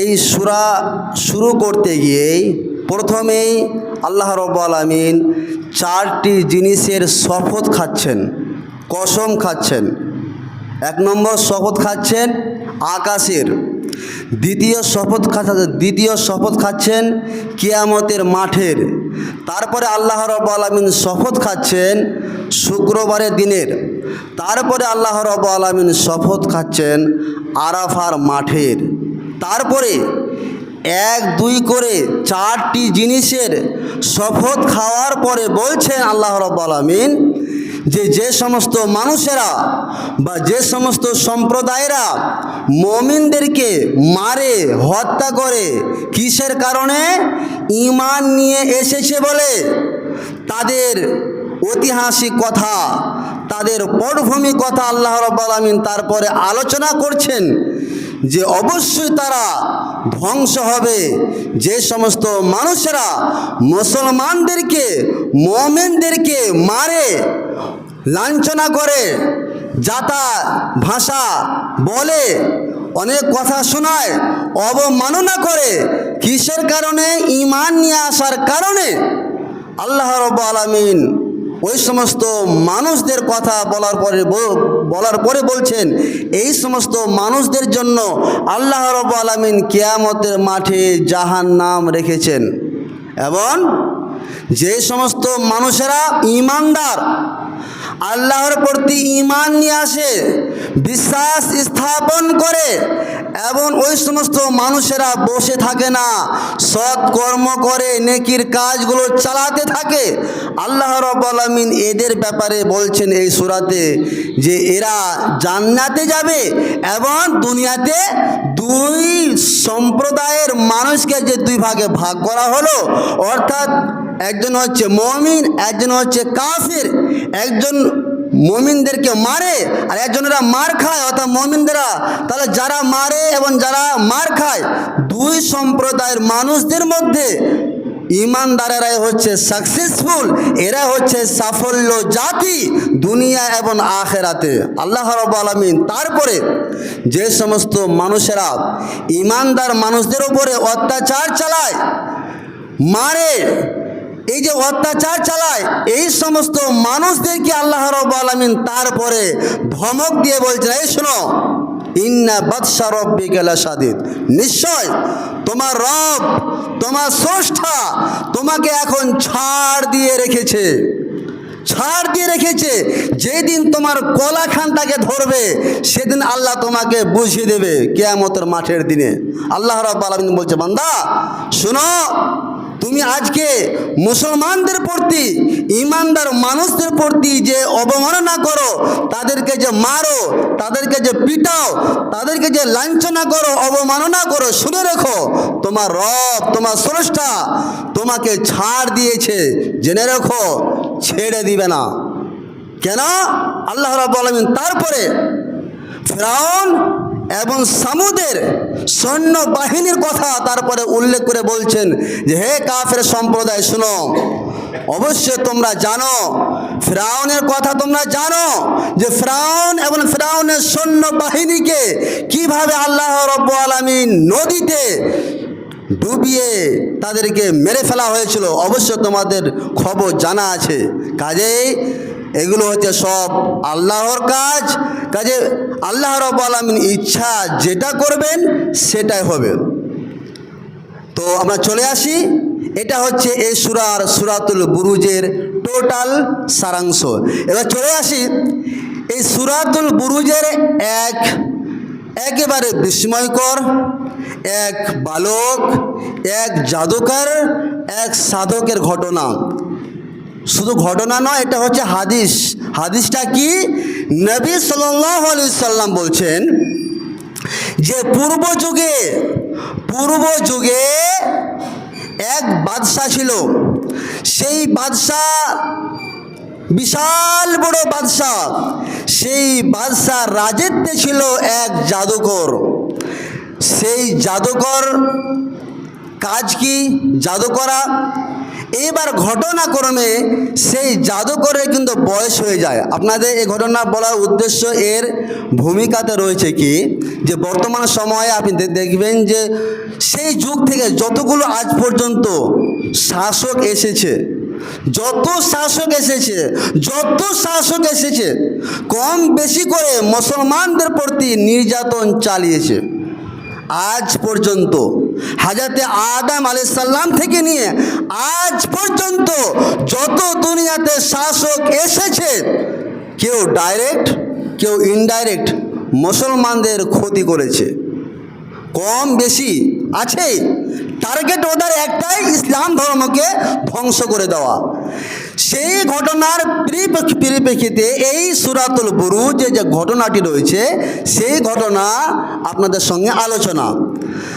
এই সুরা শুরু করতে গিয়েই প্রথমেই আল্লাহ রব আলমিন চারটি জিনিসের শপথ খাচ্ছেন, কসম খাচ্ছেন। এক নম্বর শপথ খাচ্ছেন আকাশের। দ্বিতীয় শপথ দ্বিতীয় শপথ খাচ্ছেন কিয়ামতের মাঠের। তারপরে আল্লাহ রব আলমিন শপথ খাচ্ছেন শুক্রবারের দিনের। তারপরে আল্লাহ রব আলমিন শপথ খাচ্ছেন আরাফার মাঠের। তারপরে এক, দুই করে চারটি জিনিসের শপথ খাওয়ার পরে বলছেন আল্লাহ রব আলমিন যে যে সমস্ত মানুষেরা বা যে সমস্ত সম্প্রদায়েরা মমিনদেরকে মারে, হত্যা করে, কিসের কারণে? ইমান নিয়ে এসেছে বলে তাদের ঐতিহাসিক কথা, তাদের পটভূমি কথা আল্লাহ রব আলমিন তারপরে আলোচনা করছেন। যে অবশ্যই তারা ধ্বংস হবে। যে সমস্ত মানুষেরা মুসলমানদেরকে, মোমেনদেরকে মারে, লাঞ্ছনা করে, যাতা ভাষা বলে, অনেক কথা শোনায়, অবমাননা করে, কিসের কারণে? ইমান নিয়ে আসার কারণে? আল্লাহ রব আলমিন ওই সমস্ত মানুষদের কথা বলার পরে বলার পরে বলছেন, এই সমস্ত মানুষদের জন্য আল্লাহ রব আলমিন কেয়ামতের মাঠে জাহান নাম রেখেছেন। এবং যে সমস্ত মানুষেরা ইমানদার আল্লাহর প্রতি ইমান নিয়ে আসে, বিশ্বাস স্থাপন করে এবং ওই সমস্ত মানুষেরা বসে থাকে না। সৎ কর্ম করে, নেকির কাজগুলো চালাতে থাকে। আল্লাহ রব এদের ব্যাপারে বলছেন এই সুরাতে যে এরা জান্নাতে যাবে এবং দুনিয়াতে দুই সম্প্রদায়ের মানুষকে যে দুই ভাগে ভাগ করা হলো, অর্থাৎ একজন হচ্ছে মমিন, একজন হচ্ছে কাফির, একজন মমিনদেরকে মারে, আর একজনেরা মার খায়, অর্থাৎ মমিনদেরা, তাহলে যারা মারে এবং যারা মার খায়, দুই সম্প্রদায়ের মানুষদের মধ্যে ইমানদারেরাই হচ্ছে সাকসেসফুল এরা হচ্ছে সাফল্য জাতি দুনিয়া এবং আখেরাতে। আল্লাহ রব আলমিন তারপরে যে সমস্ত মানুষেরা ইমানদার মানুষদের উপরে অত্যাচার চালায়, মারে এই যে অত্যাচার চালায়, এই সমস্ত মানুষদেরকে আল্লাহ রব আলমিন তারপরে ধমক দিয়ে বলছেন, এই শোনো, ইন্না বাদশা রব্বি গেলা সাদিদ নিশ্চয় তোমার রব, তোমার স্রষ্টা তোমাকে এখন ছাড় দিয়ে রেখেছে। ছাড় দিয়ে রেখেছে, যেদিন তোমার কলাখানটাকে ধরবে, সেদিন আল্লাহ তোমাকে বুঝিয়ে দেবে কেয়ামতের মাঠের দিনে। আল্লাহ রব আলমিন বলছে, বান্দা, শোনো মুসলমানদের প্রতি, ইমানদার মানুষদের প্রতি যে অবমাননা করো, তাদেরকে যে মারো, তাদেরকে যে পিটাও, তাদেরকে যে লাঞ্ছনা করো, অবমাননা করো, শুনে রেখো, তোমার রব, তোমার স্রষ্টা তোমাকে ছাড় দিয়েছে। জেনে রেখো, ছেড়ে দিবে না। কেন? আল্লাহ রাব্বুল আলামিন তারপরে ফেরাউন এবং সামুদের সৈন্য বাহিনীর কথা তারপরে উল্লেখ করে বলছেন যে, হে কাফের সম্প্রদায়, শুনো। অবশ্যই তোমরা জানো, ফ্রাউনের কথা তোমরা জানো যে, ফ্রাউন এবং ফ্রাউনের সৈন্য বাহিনীকে কীভাবে আল্লাহ রব্বু আলামিন নদীতে ডুবিয়ে তাদেরকে মেরে ফেলা হয়েছিল অবশ্য তোমাদের খবর জানা আছে। কাজেই এগুলো হচ্ছে সব আল্লাহর কাজ। কাজে আল্লাহ রব আলমিন ইচ্ছা যেটা করবেন সেটাই হবে। তো আমরা চলে আসি। এটা হচ্ছে এই সুরার সুরাতুল বুরুজের টোটাল সারাংশ। এবার চলে আসি। এই সুরাতুল বুরুজের এক, একেবারে বিস্ময়কর, এক বালক, এক জাদুকর, এক সাধকের ঘটনা। শুধু ঘটনা নয়, এটা হচ্ছে হাদিস। হাদিসটা কি? নবী সাল্লাহ আলি সাল্লাম বলছেন যে পূর্ব যুগে পূর্ব যুগে এক বাদশাহ ছিল। সেই বাদশাহ বিশাল বড় বাদশাহ। সেই বাদশাহ রাজত্বে ছিল এক জাদুকর। সেই জাদুকর কাজ কি? জাদু করা এইবার ঘটনাক্রমে সেই জাদুকরের কিন্তু বয়স হয়ে যায়। আপনাদের এই ঘটনা বলার উদ্দেশ্য এর ভূমিকাতে রয়েছে কি? যে বর্তমান সময়ে আপনি দেখবেন যে সেই যুগ থেকে যতগুলো আজ পর্যন্ত শাসক এসেছে, যত শাসক এসেছে, যত শাসক এসেছে, কম বেশি করে মুসলমানদের প্রতি নির্যাতন চালিয়েছে। আজ পর্যন্ত হাজাতে আদাম আলাইসাল্লাম থেকে নিয়ে আজ পর্যন্ত যত দুনিয়াতে শাসক এসেছে, কেউ ডাইরেক্ট কেউ ইনডাইরেক্ট মুসলমানদের ক্ষতি করেছে। কম বেশি আছে। টার্গেট ওদের একটাই ইসলাম ধর্মকে ধ্বংস করে দেওয়া। সেই ঘটনার পরিপ্রেক্ষি- পরিপ্রেক্ষিতে এই সুরাতুল যে যে ঘটনাটি রয়েছে, সেই ঘটনা আপনাদের সঙ্গে আলোচনা।